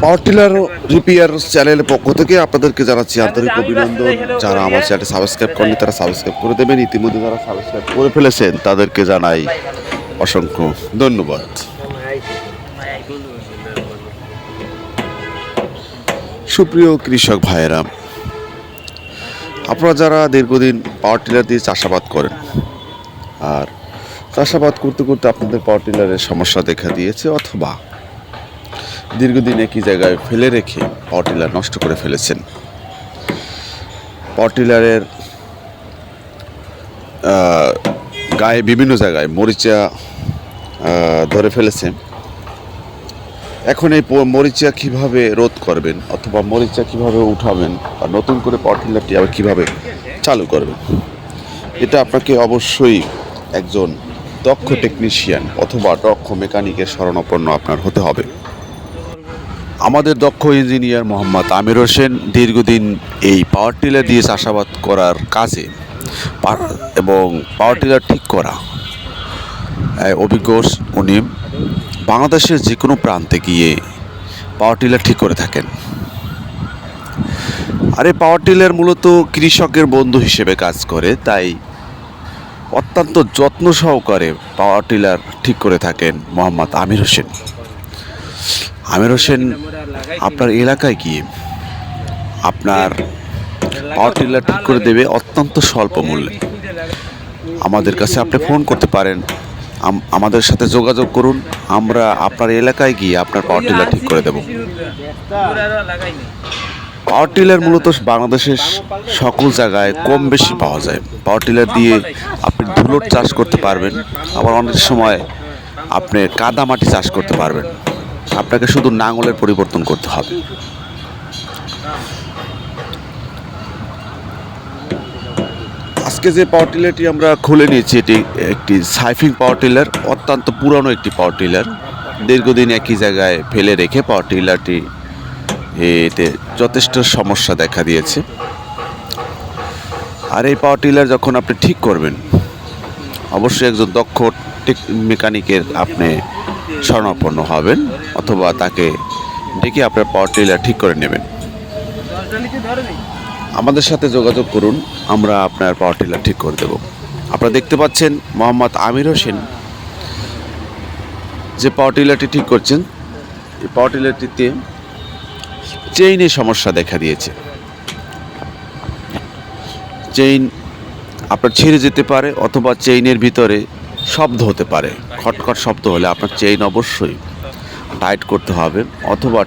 Power tiller repair চ্যানেলের পক্ষ থেকে আপনাদেরকে জানাচ্ছি আন্তরিক অভিনন্দন। যারা আমার চ্যানেল সাবস্ক্রাইব করেনি তারা সাবস্ক্রাইব করে দেবেন। ইতিমধ্যে যারা সাবস্ক্রাইব করে ফেলেছেন তাদেরকে জানাই অসংখ্য ধন্যবাদ। সুপ্রিয় কৃষক ভাইয়েরা আপনারা যারা দীর্ঘদিন পাওয়ার টিলার দিয়ে চাষাবাদ করেন আর চাষাবাদ করতে করতে আপনাদের পাওয়ার টিলারের সমস্যা দেখা দিয়েছে অথবা দীর্ঘদিন একই জায়গায় ফেলে রেখে পাওয়ার নষ্ট করে ফেলেছেন। পাওয়ার গায়ে বিভিন্ন জায়গায় মরিচা ধরে ফেলেছেন। এখন এই মরিচা কীভাবে রোধ করবেন অথবা মরিচা কীভাবে উঠাবেন আর নতুন করে পাওয়ার টিলারটি আবার কীভাবে চালু করবেন, এটা আপনাকে অবশ্যই একজন দক্ষ টেকনিশিয়ান অথবা দক্ষ মেকানিকের শরণাপন্ন আপনার হতে হবে। আমাদের দক্ষ ইঞ্জিনিয়ার মোহাম্মদ আমির হোসেন দীর্ঘদিন এই পাওয়ার টিলার দিয়ে চাষাবাদ করার কাজে এবং পাওয়ার টিলার ঠিক করা অভিজ্ঞ উনি বাংলাদেশের যে কোনো প্রান্তে গিয়ে পাওয়ার টিলার ঠিক করে থাকেন। আর এই পাওয়ার টিলার মূলত কৃষকের বন্ধু হিসেবে কাজ করে, তাই অত্যন্ত যত্ন সহকারে পাওয়ার টিলার ঠিক করে থাকেন মোহাম্মদ আমির হোসেন। আমির হোসেন, আপনার এলাকায় গিয়ে আপনার পাওয়ার টিলার ঠিক করে দেবে? অত্যন্ত স্বল্প মূল্যে। আমাদের কাছে আপনি ফোন করতে পারেন। আমাদের সাথে যোগাযোগ করুন। আমরা আপনার এলাকায় গিয়ে আপনার পাওয়ার টিলার ঠিক করে দেব। পাওয়ার টিলার মূলত বাংলাদেশের সকল জায়গায় কম বেশি পাওয়া যায়। পাওয়ার টিলার দিয়ে আপনি ধুলোর চাষ করতে পারবেন। আবার অনেক সময় আপনি কাদা মাটি চাষ করতে পারবেন। আপনাকে শুধু নাঙলের পরিবর্তন করতে হবে। আজকে যে পাওয়ার টিলারটি আমরা খুলে নিয়েছি, এটি একটি সাইফিং পাওয়ার টিলার, অত্যন্ত পুরনো একটি পাওয়ার টিলার। দীর্ঘদিন একই জায়গায় ফেলে রেখে পাওয়ার টিলারটি এতে যথেষ্ট সমস্যা দেখা দিয়েছে। আর এই পাওয়ার টিলার যখন আপনি ঠিক করবেন, অবশ্যই একজন দক্ষ মেকানিকের আপনি শরণাপন্ন হবেন। অথবা তাকে ডেকে আপনার পাওয়ার টিলার ঠিক করে নেবেন। আমাদের সাথে যোগাযোগ করুন, আমরা আপনার পাওয়ার টিলার ঠিক করে দেব। আপনারা দেখতে পাচ্ছেন মোহাম্মদ আমির হোসেন, যে পাওয়ার টিলারটি ঠিক করছেন, এই পাওয়ার টিলারটিতে চেইনের সমস্যা দেখা দিয়েছে। চেইন আপনার ছিঁড়ে যেতে পারে অথবা চেইনের ভিতরে শব্দ হতে পারে। খটখট শব্দ হলে আপনার চেইন অবশ্যই টাইট করতে হবে অথবা